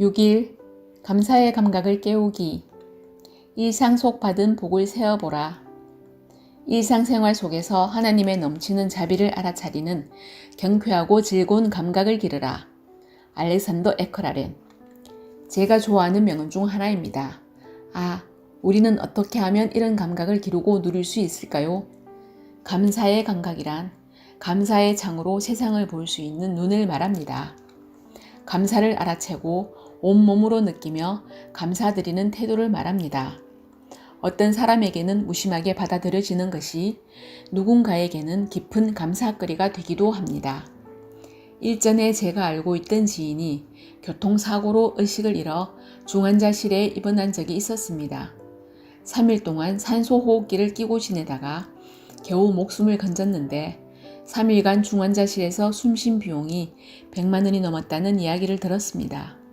6일 감사의 감각을 깨우기 일상 속 받은 복을 세어보라. 일상생활 속에서 하나님의 넘치는 자비를 알아차리는 경쾌하고 즐거운 감각을 기르라. 알렉산더 에커라렌 제가 좋아하는 명언 중 하나입니다. 아, 우리는 어떻게 하면 이런 감각을 기르고 누릴 수 있을까요? 감사의 감각이란 감사의 창으로 세상을 볼 수 있는 눈을 말합니다. 감사를 알아채고 온몸으로 느끼며 감사드리는 태도를 말합니다. 어떤 사람에게는 무심하게 받아들여지는 것이 누군가에게는 깊은 감사거리가 되기도 합니다. 일전에 제가 알고 있던 지인이 교통사고로 의식을 잃어 중환자실에 입원한 적이 있었습니다. 3일 동안 산소호흡기를 끼고 지내다가 겨우 목숨을 건졌는데 3일간 중환자실에서 숨쉰 비용이 100만 원이 넘었다는 이야기를 들었습니다.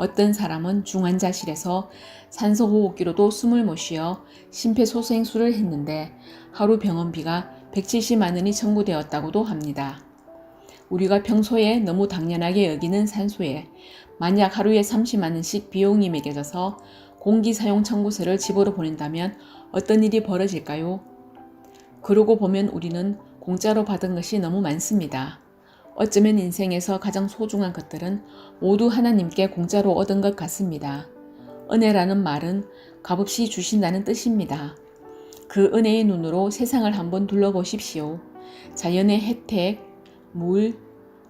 어떤 사람은 중환자실에서 산소 호흡기로도 숨을 못 쉬어 심폐소생술을 했는데 하루 병원비가 170만 원이 청구되었다고도 합니다. 우리가 평소에 너무 당연하게 여기는 산소에 만약 하루에 30만 원씩 비용이 매겨져서 공기 사용 청구서를 집으로 보낸다면 어떤 일이 벌어질까요? 그러고 보면 우리는 공짜로 받은 것이 너무 많습니다. 어쩌면 인생에서 가장 소중한 것들은 모두 하나님께 공짜로 얻은 것 같습니다. 은혜라는 말은 값없이 주신다는 뜻입니다. 그 은혜의 눈으로 세상을 한번 둘러보십시오. 자연의 혜택, 물,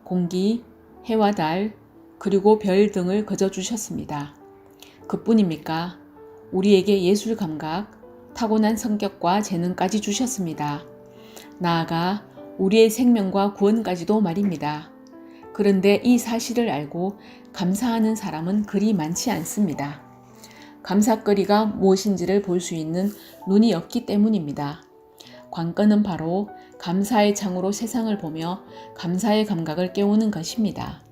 공기, 해와 달, 그리고 별 등을 거저 주셨습니다. 그뿐입니까? 우리에게 예술 감각, 타고난 성격과 재능까지 주셨습니다. 나아가 우리의 생명과 구원까지도 말입니다. 그런데 이 사실을 알고 감사하는 사람은 그리 많지 않습니다. 감사거리가 무엇인지를 볼 수 있는 눈이 없기 때문입니다. 관건은 바로 감사의 창으로 세상을 보며 감사의 감각을 깨우는 것입니다.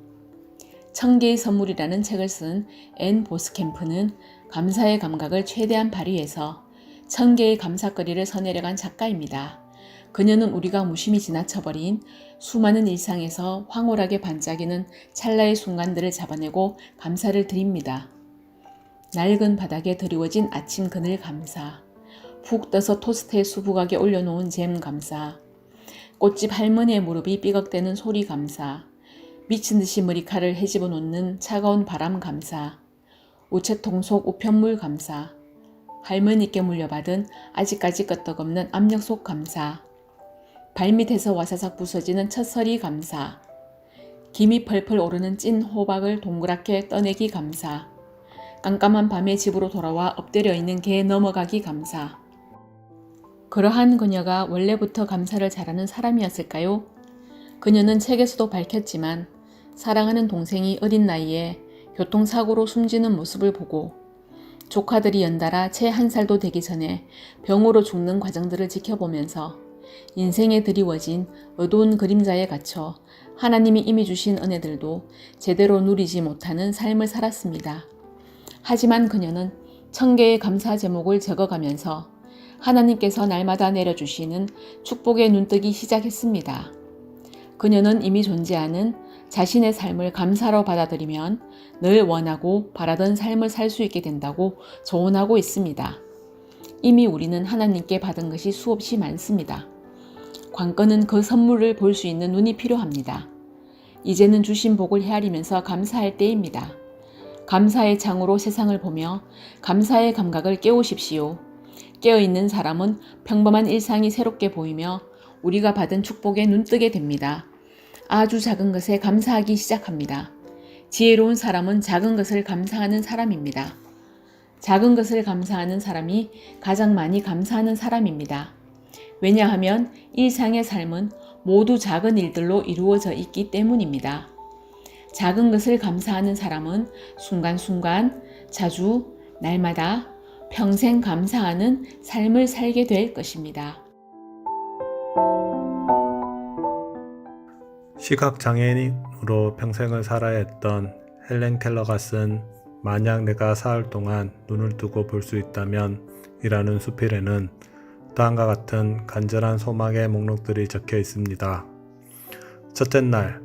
천 개의 선물이라는 책을 쓴 앤 보스캠프는 감사의 감각을 최대한 발휘해서 천 개의 감사거리를 서내려간 작가입니다. 그녀는 우리가 무심히 지나쳐버린 수많은 일상에서 황홀하게 반짝이는 찰나의 순간들을 잡아내고 감사를 드립니다. 낡은 바닥에 드리워진 아침 그늘 감사, 푹 떠서 토스트에 수북하게 올려놓은 잼 감사, 꽃집 할머니의 무릎이 삐걱대는 소리 감사, 미친 듯이 머리칼을 헤집어 놓는 차가운 바람 감사, 우체통 속 우편물 감사, 할머니께 물려받은 아직까지 끄떡없는 압력 속 감사, 발밑에서 와사삭 부서지는 첫설이 감사, 김이 펄펄 오르는 찐 호박을 동그랗게 떠내기 감사, 깜깜한 밤에 집으로 돌아와 엎드려 있는 개 넘어가기 감사. 그러한 그녀가 원래부터 감사를 잘하는 사람이었을까요? 그녀는 책에서도 밝혔지만 사랑하는 동생이 어린 나이에 교통사고로 숨지는 모습을 보고 조카들이 연달아 채 한 살도 되기 전에 병으로 죽는 과정들을 지켜보면서 인생에 드리워진 어두운 그림자에 갇혀 하나님이 이미 주신 은혜들도 제대로 누리지 못하는 삶을 살았습니다. 하지만 그녀는 천 개의 감사 제목을 적어가면서 하나님께서 날마다 내려주시는 축복의 눈뜨기 시작했습니다. 그녀는 이미 존재하는 자신의 삶을 감사로 받아들이면 늘 원하고 바라던 삶을 살 수 있게 된다고 조언하고 있습니다. 이미 우리는 하나님께 받은 것이 수없이 많습니다. 관건은 그 선물을 볼 수 있는 눈이 필요합니다. 이제는 주신 복을 헤아리면서 감사할 때입니다. 감사의 창으로 세상을 보며 감사의 감각을 깨우십시오. 깨어있는 사람은 평범한 일상이 새롭게 보이며 우리가 받은 축복에 눈뜨게 됩니다. 아주 작은 것에 감사하기 시작합니다. 지혜로운 사람은 작은 것을 감사하는 사람입니다. 작은 것을 감사하는 사람이 가장 많이 감사하는 사람입니다. 왜냐하면 일상의 삶은 모두 작은 일들로 이루어져 있기 때문입니다. 작은 것을 감사하는 사람은 순간순간, 자주, 날마다 평생 감사하는 삶을 살게 될 것입니다. 시각장애인으로 평생을 살아야 했던 헬렌 켈러가 쓴 만약 내가 사흘 동안 눈을 뜨고 볼 수 있다면 이라는 수필에는 다음과 같은 간절한 소망의 목록들이 적혀 있습니다. 첫째 날,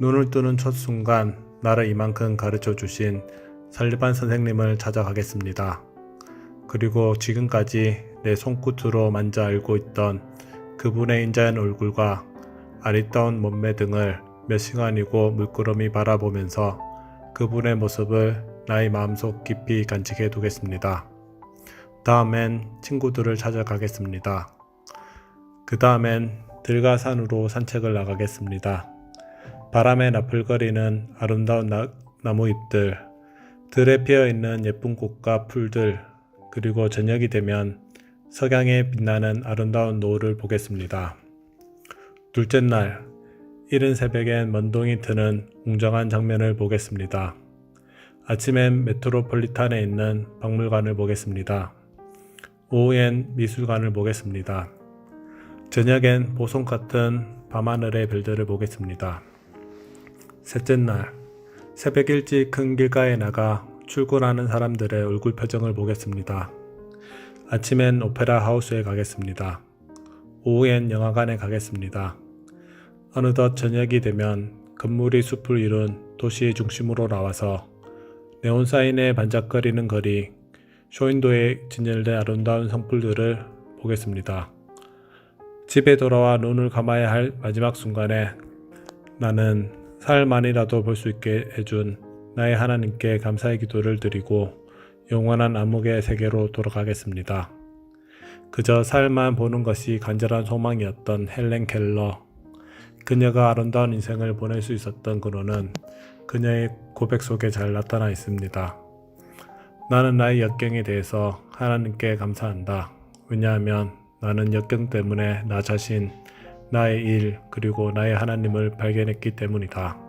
눈을 뜨는 첫 순간 나를 이만큼 가르쳐 주신 설리반 선생님을 찾아가겠습니다. 그리고 지금까지 내 손끝으로 만져 알고 있던 그분의 인자한 얼굴과 아리따운 몸매 등을 몇 시간이고 물끄러미 바라보면서 그분의 모습을 나의 마음속 깊이 간직해 두겠습니다. 다음엔 친구들을 찾아가겠습니다. 그 다음엔 들과 산으로 산책을 나가겠습니다. 바람에 나풀거리는 아름다운 나, 나무 잎들, 들에 피어 있는 예쁜 꽃과 풀들, 그리고 저녁이 되면 석양에 빛나는 아름다운 노을을 보겠습니다. 둘째 날, 이른 새벽엔 먼동이 트는 웅장한 장면을 보겠습니다. 아침엔 메트로폴리탄에 있는 박물관을 보겠습니다. 오후엔 미술관을 보겠습니다. 저녁엔 보송 같은 밤하늘의 별들을 보겠습니다. 셋째 날, 새벽 일찍 큰 길가에 나가 출근하는 사람들의 얼굴 표정을 보겠습니다. 아침엔 오페라 하우스에 가겠습니다. 오후엔 영화관에 가겠습니다. 어느덧 저녁이 되면 건물이 숲을 이룬 도시의 중심으로 나와서 네온 사인에 반짝거리는 거리, 쇼윈도에 진열된 아름다운 성풀들을 보겠습니다. 집에 돌아와 눈을 감아야 할 마지막 순간에 나는 사흘만이라도 볼 수 있게 해준 나의 하나님께 감사의 기도를 드리고 영원한 암흑의 세계로 돌아가겠습니다. 그저 사흘만 보는 것이 간절한 소망이었던 헬렌 켈러. 그녀가 아름다운 인생을 보낼 수 있었던 근원은 그녀의 고백 속에 잘 나타나 있습니다. 나는 나의 역경에 대해서 하나님께 감사한다. 왜냐하면 나는 역경 때문에 나 자신, 나의 일, 그리고 나의 하나님을 발견했기 때문이다.